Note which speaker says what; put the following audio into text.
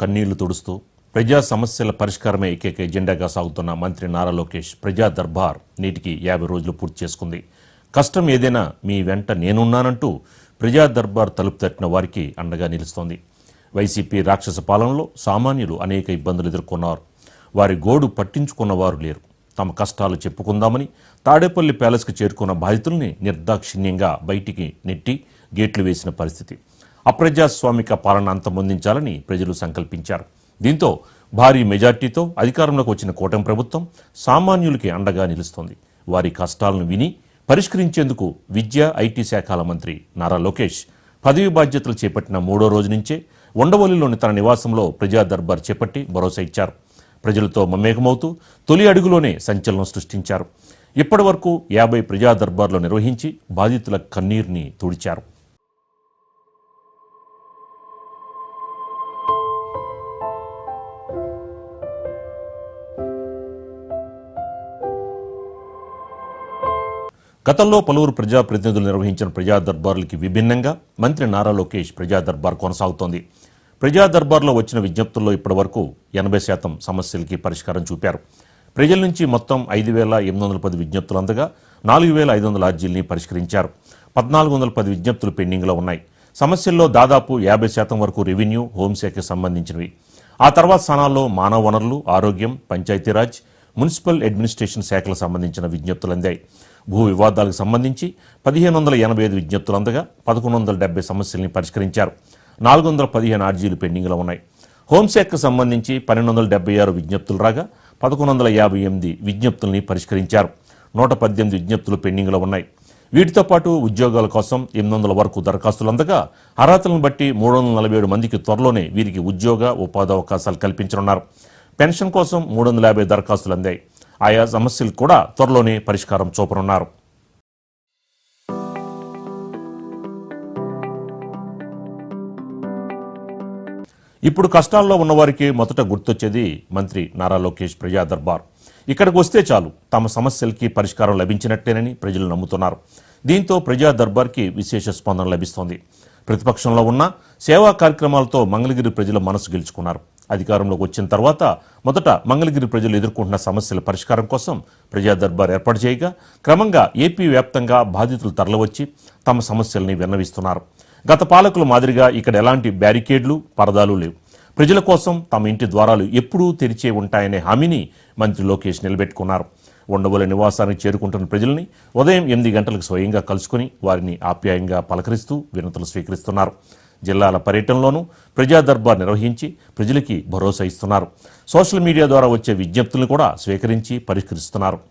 Speaker 1: కన్నీళ్ళు తుడుస్తూ ప్రజా సమస్యల పరిష్కారమే ఏకైక ఎజెండాగా సాగుతున్న మంత్రి నారా లోకేష్ ప్రజా దర్బార్ నేటికి యాభై రోజులు పూర్తి చేసుకుంది. కష్టం ఏదైనా మీ వెంట నేనున్నానంటూ ప్రజా దర్బార్ తలుపు తట్టిన వారికి అండగా నిలుస్తోంది. వైసీపీ రాక్షస పాలనలో సామాన్యులు అనేక ఇబ్బందులు ఎదుర్కొన్నారు. వారి గోడు పట్టించుకున్నవారు లేరు. తమ కష్టాలు చెప్పుకుందామని తాడేపల్లి ప్యాలెస్కు చేరుకున్న బాధితుల్ని నిర్దాక్షిణ్యంగా బయటికి నెట్టి గేట్లు వేసిన పరిస్థితి. అప్రజాస్వామిక పాలన అంతమొందించాలని ప్రజలు సంకల్పించారు. దీంతో భారీ మెజార్టీతో అధికారంలోకి వచ్చిన కూటమి ప్రభుత్వం సామాన్యులకి అండగా నిలుస్తోంది. వారి కష్టాలను విని పరిష్కరించేందుకు విద్యా ఐటీ శాఖల మంత్రి నారా లోకేష్ పదవి బాధ్యతలు చేపట్టిన మూడో రోజు నుంచే ఉండవల్లిలోని తన నివాసంలో ప్రజా దర్బార్ చేపట్టి భరోసా ఇచ్చారు. ప్రజలతో మమేకమవుతూ తొలి అడుగులోనే సంచలనం సృష్టించారు. ఇప్పటి వరకు యాభై ప్రజా దర్బార్లు నిర్వహించి బాధితుల కన్నీరుని తుడిచారు. గతంలో పలువురు ప్రజాప్రతినిధులు నిర్వహించిన ప్రజా దర్బార్లకి విభిన్నంగా మంత్రి నారా లోకేష్ ప్రజా దర్బార్ కొనసాగుతోంది. ప్రజా దర్బార్లో వచ్చిన విజ్ఞప్తుల్లో ఇప్పటివరకు ఎనభై శాతం సమస్యలకి పరిష్కారం చూపారు. ప్రజల నుంచి మొత్తం ఐదు వేల ఎనిమిది వందల పది విజ్ఞప్తులు అందగా నాలుగు వేల ఐదు వందల అర్జీల్ని పరిష్కరించారు. పద్నాలుగు వందల పది విజ్ఞప్తులు పెండింగ్లో ఉన్నాయి. సమస్యల్లో దాదాపు యాభై శాతం వరకు రెవెన్యూ హోంశాఖకి సంబంధించినవి. ఆ తర్వాత స్థానాల్లో మానవ వనరులు ఆరోగ్యం పంచాయతీరాజ్ మున్సిపల్ అడ్మినిస్ట్రేషన్ శాఖలకు సంబంధించిన విజ్ఞప్తులు అందాయి. భూ వివాదాలకు సంబంధించి పదిహేను వందల ఎనభై ఐదు విజ్ఞప్తులు అందగా పదకొండు వందల డెబ్బై సమస్యల్ని పరిష్కరించారు. నాలుగు వందల పదిహేను అర్జీలు పెండింగ్లో ఉన్నాయి. హోంశాఖకు సంబంధించి పన్నెండు వందల డెబ్బై ఆరు విజ్ఞప్తులు రాగా పదకొండు వందల యాభై ఎనిమిది విజ్ఞప్తుల్ని పరిష్కరించారు. నూట పద్దెనిమిది విజ్ఞప్తులు పెండింగ్లో ఉన్నాయి. వీటితో పాటు ఉద్యోగాల కోసం ఎనిమిది వందల వరకు దరఖాస్తులు అందగా అర్హతలను బట్టి మూడు వందల నలభై ఏడు మందికి త్వరలోనే వీరికి ఉద్యోగ ఉపాధి అవకాశాలు కల్పించనున్నారు. పెన్షన్ కోసం మూడు వందల యాభై దరఖాస్తులు అందాయి. ఆయా సమస్యలు కూడా త్వరలోనే పరిష్కారం చూపనున్నారు. ఇప్పుడు కష్టాల్లో ఉన్నవారికి మొదట గుర్తొచ్చేది మంత్రి నారా లోకేష్ ప్రజా దర్బార్ ఇక్కడికి వస్తే చాలు తమ సమస్యలకి పరిష్కారం లభించినట్టేనని ప్రజలు నమ్ముతున్నారు. దీంతో ప్రజా దర్బార్కి విశేష స్పందన లభిస్తోంది. ప్రతిపక్షంలో ఉన్న సేవా కార్యక్రమాలతో మంగళగిరి ప్రజల మనసు గెలుచుకున్నారు. అధికారంలోకి వచ్చిన తర్వాత మొదట మంగళగిరి ప్రజలు ఎదుర్కొంటున్న సమస్యల పరిష్కారం కోసం ప్రజా దర్బార్ ఏర్పాటు చేయగా క్రమంగా ఏపీ వ్యాప్తంగా బాధితులు తరలివచ్చి తమ సమస్యల్ని విన్నవిస్తున్నారు. గత పాలకుల మాదిరిగా ఇక్కడ ఎలాంటి బ్యారికేడ్లు పరదాలు లేవు. ప్రజల కోసం తమ ఇంటి ద్వారాలు ఎప్పుడూ తెరిచే ఉంటాయనే హామీని మంత్రి లోకేష్ నిలబెట్టుకున్నారు. ఉండవల నివాసానికి చేరుకుంటున్న ప్రజల్ని ఉదయం ఎనిమిది గంటలకు స్వయంగా కలుసుకుని వారిని ఆప్యాయంగా పలకరిస్తూ వినతులు స్వీకరిస్తున్నారు. జిల్లాల పర్యటనలోనూ ప్రజా దర్బార్ నిర్వహించి ప్రజలకి భరోసా ఇస్తున్నారు. సోషల్ మీడియా ద్వారా వచ్చే విజ్ఞప్తులను కూడా స్వీకరించి పరిష్కరిస్తున్నారు.